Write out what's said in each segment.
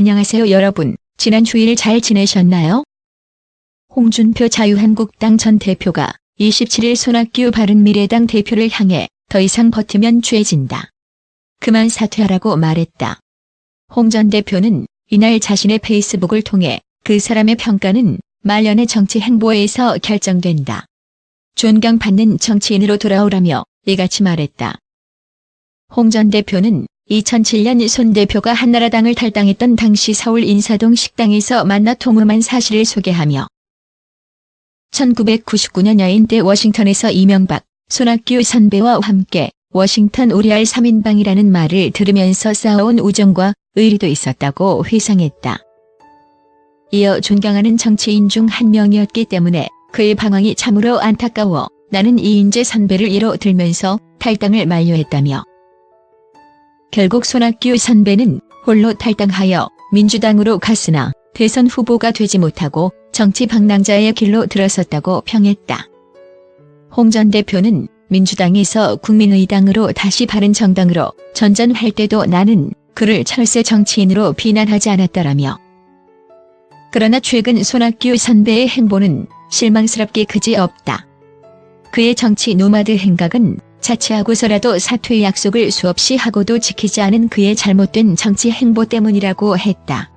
안녕하세요 여러분. 지난 주일 잘 지내셨나요? 홍준표 자유한국당 전 대표가 27일 손학규 바른미래당 대표를 향해 더 이상 버티면 죄진다. 그만 사퇴하라고 말했다. 홍 전 대표는 이날 자신의 페이스북을 통해 그 사람의 평가는 말년의 정치 행보에서 결정된다. 존경받는 정치인으로 돌아오라며 이같이 말했다. 홍 전 대표는 2007년 손 대표가 한나라당을 탈당했던 당시 서울 인사동 식당에서 만나 통음한 사실을 소개하며 1999년 여인 때 워싱턴에서 이명박, 손학규 선배와 함께 워싱턴 오리알 3인방이라는 말을 들으면서 쌓아온 우정과 의리도 있었다고 회상했다. 이어 존경하는 정치인 중 한 명이었기 때문에 그의 방황이 참으로 안타까워 나는 이인재 선배를 예로 들면서 탈당을 만료했다며 결국 손학규 선배는 홀로 탈당하여 민주당으로 갔으나 대선 후보가 되지 못하고 정치 방랑자의 길로 들어섰다고 평했다. 홍 전 대표는 민주당에서 국민의당으로 다시 바른정당으로 전전할 때도 나는 그를 철새 정치인으로 비난하지 않았다라며 그러나 최근 손학규 선배의 행보는 실망스럽게 그지 없다. 그의 정치 노마드 행각은 자취하고서라도 사퇴 약속을 수없이 하고도 지키지 않은 그의 잘못된 정치 행보 때문이라고 했다.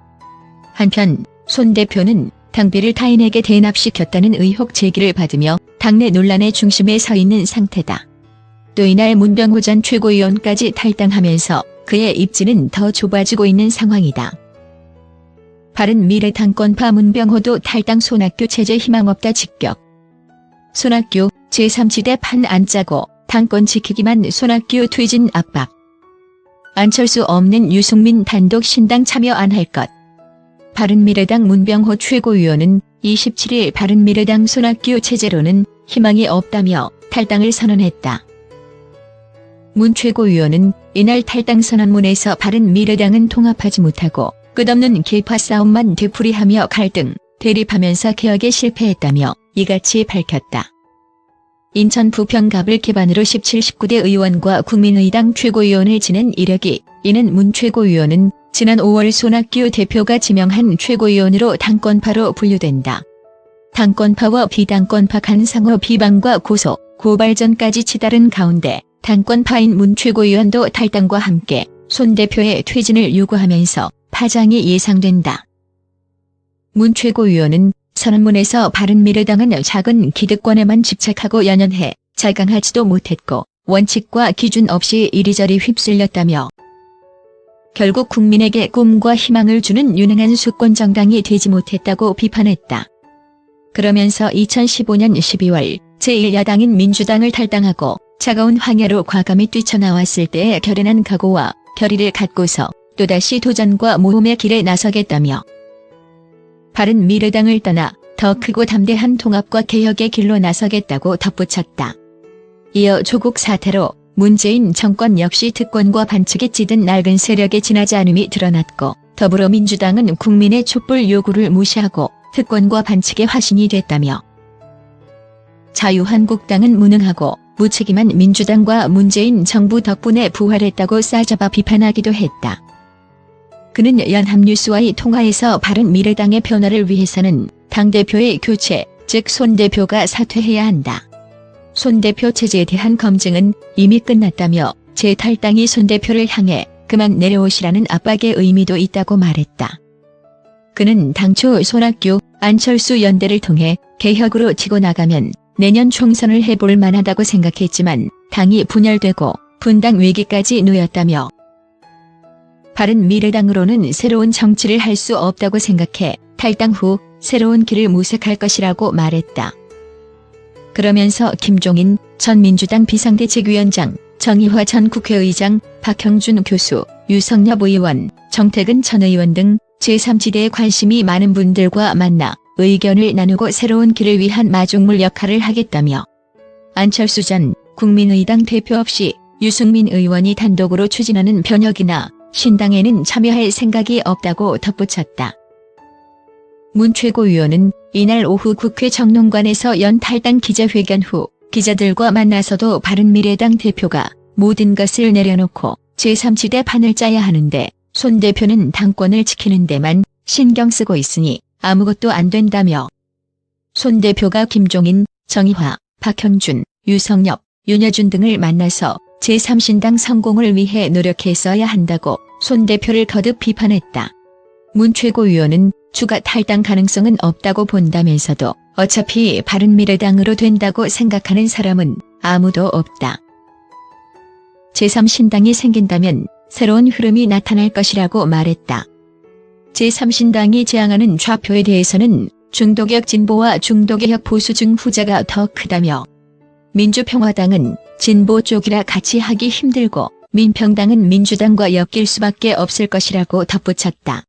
한편 손 대표는 당비를 타인에게 대납시켰다는 의혹 제기를 받으며 당내 논란의 중심에 서 있는 상태다. 또 이날 문병호 전 최고위원까지 탈당하면서 그의 입지는 더 좁아지고 있는 상황이다. 바른 미래 당권파 문병호도 탈당 손학규 체제 희망 없다 직격. 손학규 제3지대 판 안 짜고 당권 지키기만 손학규 퇴진 압박. 안철수 없는 유승민 단독 신당 참여 안 할 것. 바른미래당 문병호 최고위원은 27일 바른미래당 손학규 체제로는 희망이 없다며 탈당을 선언했다. 문 최고위원은 이날 탈당 선언문에서 바른미래당은 통합하지 못하고 끝없는 계파 싸움만 되풀이하며 갈등, 대립하면서 개혁에 실패했다며 이같이 밝혔다. 인천 부평갑을 기반으로 17, 19대 의원과 국민의당 최고위원을 지낸 이력이 이는 문 최고위원은 지난 5월 손학규 대표가 지명한 최고위원으로 당권파로 분류된다. 당권파와 비당권파 간 상호 비방과 고소, 고발전까지 치달은 가운데 당권파인 문 최고위원도 탈당과 함께 손 대표의 퇴진을 요구하면서 파장이 예상된다. 문 최고위원은 선언문에서 바른미래당은 작은 기득권에만 집착하고 연연해 자강하지도 못했고 원칙과 기준 없이 이리저리 휩쓸렸다며 결국 국민에게 꿈과 희망을 주는 유능한 수권 정당이 되지 못했다고 비판했다. 그러면서 2015년 12월 제1야당인 민주당을 탈당하고 차가운 황야로 과감히 뛰쳐나왔을 때의 결연한 각오와 결의를 갖고서 또다시 도전과 모험의 길에 나서겠다며 바른 미래당을 떠나 더 크고 담대한 통합과 개혁의 길로 나서겠다고 덧붙였다. 이어 조국 사태로 문재인 정권 역시 특권과 반칙에 찌든 낡은 세력의 지나지 않음이 드러났고 더불어민주당은 국민의 촛불 요구를 무시하고 특권과 반칙의 화신이 됐다며 자유한국당은 무능하고 무책임한 민주당과 문재인 정부 덕분에 부활했다고 싸잡아 비판하기도 했다. 그는 연합뉴스와의 통화에서 바른 미래당의 변화를 위해서는 당대표의 교체, 즉 손 대표가 사퇴해야 한다. 손 대표 체제에 대한 검증은 이미 끝났다며 재탈당이 손 대표를 향해 그만 내려오시라는 압박의 의미도 있다고 말했다. 그는 당초 손학규, 안철수 연대를 통해 개혁으로 치고 나가면 내년 총선을 해볼 만하다고 생각했지만 당이 분열되고 분당 위기까지 놓였다며 바른 미래당으로는 새로운 정치를 할 수 없다고 생각해 탈당 후 새로운 길을 모색할 것이라고 말했다. 그러면서 김종인 전 민주당 비상대책위원장, 정의화 전 국회의장, 박형준 교수, 유성엽 의원, 정태근 전 의원 등 제3지대에 관심이 많은 분들과 만나 의견을 나누고 새로운 길을 위한 마중물 역할을 하겠다며 안철수 전 국민의당 대표 없이 유승민 의원이 단독으로 추진하는 변혁이나 신당에는 참여할 생각이 없다고 덧붙였다. 문 최고위원은 이날 오후 국회 정론관에서 연탈당 기자회견 후 기자들과 만나서도 바른미래당 대표가 모든 것을 내려놓고 제3지대 판을 짜야 하는데 손 대표는 당권을 지키는 데만 신경 쓰고 있으니 아무것도 안 된다며 손 대표가 김종인, 정의화, 박형준, 유성엽, 윤여준 등을 만나서 제3신당 성공을 위해 노력했어야 한다고 손 대표를 거듭 비판했다. 문 최고위원은 추가 탈당 가능성은 없다고 본다면서도 어차피 바른미래당으로 된다고 생각하는 사람은 아무도 없다. 제3신당이 생긴다면 새로운 흐름이 나타날 것이라고 말했다. 제3신당이 제안하는 좌표에 대해서는 중도격 진보와 중도개혁 보수 중 후자가 더 크다며 민주평화당은 진보 쪽이라 같이 하기 힘들고 민평당은 민주당과 엮일 수밖에 없을 것이라고 덧붙였다.